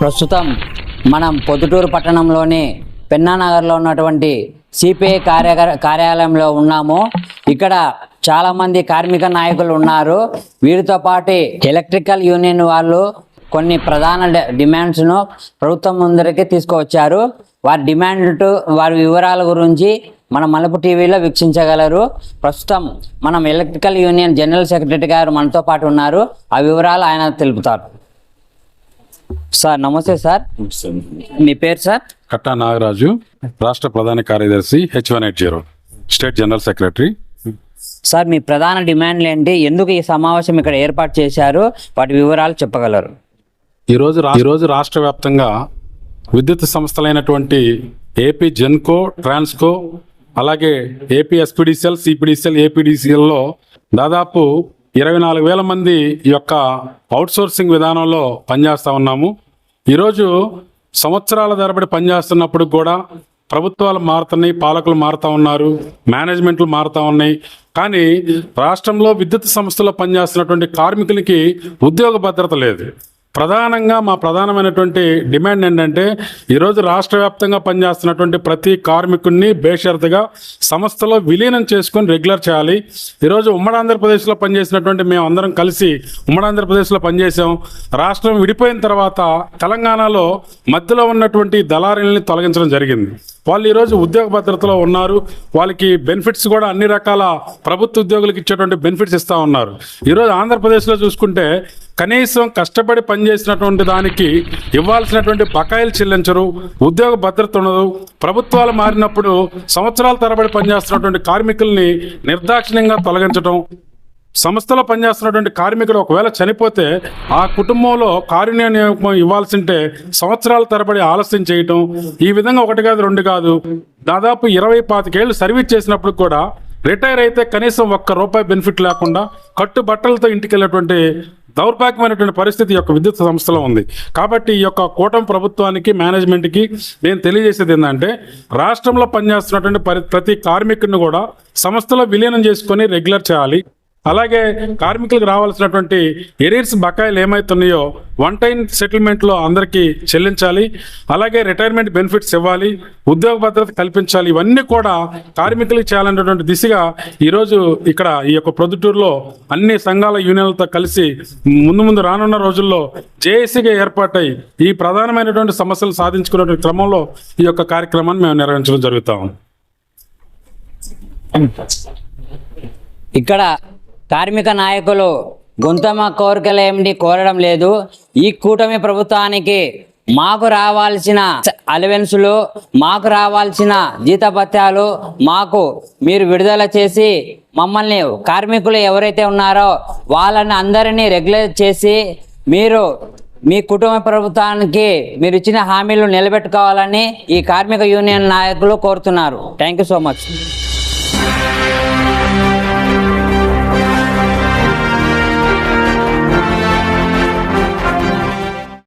ప్రస్తుతం మనం పొద్దుటూరు పట్టణంలోని పెన్నానగర్లో ఉన్నటువంటి సిపిఐ కార్య కార్యాలయంలో ఉన్నాము. ఇక్కడ చాలామంది కార్మిక నాయకులు ఉన్నారు. వీరితో పాటు ఎలక్ట్రికల్ యూనియన్ వాళ్ళు కొన్ని ప్రధాన డిమాండ్స్ను ప్రభుత్వం ముందరికి తీసుకువచ్చారు. వారి డిమాండ్ వారి వివరాల గురించి మన మలుపు టీవీలో వీక్షించగలరు. ప్రస్తుతం మనం ఎలక్ట్రికల్ యూనియన్ జనరల్ సెక్రటరీ గారు మనతో పాటు ఉన్నారు. ఆ వివరాలు ఆయన తెలుపుతారు. సార్ నమస్తే సార్. మీ పేరు సార్? కట్టా నాగరాజు రాష్ట్ర ప్రధాన కార్యదర్శి H one eight zero state general secretary. Sir మీ ప్రధాన డిమాండ్లు ఏంటి? ఎందుకు ఈ సమావేశం ఇక్కడ ఏర్పాటు చేశారు? వాటి వివరాలు చెప్పగలరు. ఈరోజు ఈరోజు రాష్ట్ర వ్యాప్తంగా విద్యుత్ సంస్థలైనటువంటి ఏపీ జెన్కో ట్రాన్స్కో అలాగే ఏపీ ఎస్పీడీసీఎల్ సిపిడిసిఎల్ ఏపీడీసీఎల్లో దాదాపు ఇరవై నాలుగు వేల మంది ఈ యొక్క అవుట్సోర్సింగ్ విధానంలో పనిచేస్తూ ఉన్నాము. ఈరోజు సంవత్సరాల తరబడి పనిచేస్తున్నప్పుడు కూడా ప్రభుత్వాలు మారుతున్నాయి పాలకులు మారుతూ ఉన్నారు మేనేజ్మెంట్లు మారుతూ ఉన్నాయి. కానీ రాష్ట్రంలో విద్యుత్ సంస్థలో పనిచేస్తున్నటువంటి కార్మికులకి ఉద్యోగ భద్రత లేదు. ప్రధానంగా మా ప్రధానమైనటువంటి డిమాండ్ ఏంటంటే ఈరోజు రాష్ట్ర వ్యాప్తంగా పనిచేస్తున్నటువంటి ప్రతి కార్మికుడిని బేషరతుగా సంస్థలో విలీనం చేసుకొని రెగ్యులర్ చేయాలి. ఈరోజు ఉమ్మడి ఆంధ్రప్రదేశ్లో పనిచేసినటువంటి మేము అందరం కలిసి ఉమ్మడి ఆంధ్రప్రదేశ్లో పనిచేసాం రాష్ట్రం విడిపోయిన తర్వాత తెలంగాణలో మధ్యలో ఉన్నటువంటి దళారీలని తొలగించడం జరిగింది. వాళ్ళు ఈరోజు ఉద్యోగ భద్రతలో ఉన్నారు. వాళ్ళకి బెనిఫిట్స్ కూడా అన్ని రకాల ప్రభుత్వ ఉద్యోగులకు ఇచ్చేటువంటి బెనిఫిట్స్ ఇస్తా ఉన్నారు. ఈరోజు ఆంధ్రప్రదేశ్లో చూసుకుంటే కనీసం కష్టపడి పనిచేసినటువంటి దానికి ఇవ్వాల్సినటువంటి బకాయిలు చెల్లించరు ఉద్యోగ భద్రత ఉండదు. ప్రభుత్వాలు మారినప్పుడు సంవత్సరాల తరబడి పనిచేస్తున్నటువంటి కార్మికుల్ని నిర్దాక్షిణ్యంగా తొలగించడం సంస్థలో పనిచేస్తున్నటువంటి కార్మికుడు ఒకవేళ చనిపోతే ఆ కుటుంబంలో కారుణ్య నియామకం ఇవ్వాల్సి ఉంటే సంవత్సరాల తరబడి ఆలస్యం చేయటం. ఈ విధంగా ఒకటి కాదు రెండు కాదు. దాదాపు ఇరవై పాతికేళ్ళు సర్వీస్ చేసినప్పుడు కూడా రిటైర్ అయితే కనీసం ఒక్క రూపాయి బెనిఫిట్ లేకుండా కట్టు బట్టలతో ఇంటికి వెళ్ళేటువంటి దౌర్భాగ్యమైనటువంటి పరిస్థితి యొక్క విద్యుత్ సంస్థలో ఉంది. కాబట్టి ఈ యొక్క కూటమి ప్రభుత్వానికి మేనేజ్మెంట్కి నేను తెలియజేసేది ఏంటంటే రాష్ట్రంలో పనిచేస్తున్నటువంటి ప్రతి కార్మికుడిని కూడా సంస్థలో విలీనం చేసుకొని రెగ్యులర్ చేయాలి. అలాగే కార్మికులకు రావాల్సినటువంటి ఎరీర్స్ బకాయిలు ఏమైతున్నాయో వన్ టైం సెటిల్మెంట్లో అందరికీ చెల్లించాలి. అలాగే రిటైర్మెంట్ బెనిఫిట్స్ ఇవ్వాలి. ఉద్యోగ భద్రత కల్పించాలి. ఇవన్నీ కూడా కార్మికులకు చేయాలనేటువంటి దిశగా ఈరోజు ఇక్కడ ఈ యొక్క ప్రొద్దుటూరులో అన్ని సంఘాల యూనియన్లతో కలిసి ముందు ముందు రానున్న రోజుల్లో జేఏసీగా ఏర్పాటై ఈ ప్రధానమైనటువంటి సమస్యలు సాధించుకునేటువంటి క్రమంలో ఈ యొక్క కార్యక్రమాన్ని మేము నిర్వహించడం జరుగుతాం ఇక్కడ కార్మిక నాయకులు గుంతమ కోరికలు ఏమిటి కోరడం లేదు. ఈ కూటమి ప్రభుత్వానికి మాకు రావాల్సిన అలవెన్సులు మాకు రావాల్సిన జీతభత్యాలు మాకు మీరు విడుదల చేసి మమ్మల్ని కార్మికులు ఎవరైతే ఉన్నారో వాళ్ళని అందరినీ రెగ్యులేట్ చేసి మీరు మీ కుటుంబ ప్రభుత్వానికి మీరు ఇచ్చిన హామీలు నిలబెట్టుకోవాలని ఈ కార్మిక యూనియన్ నాయకులు కోరుతున్నారు. Thank you so much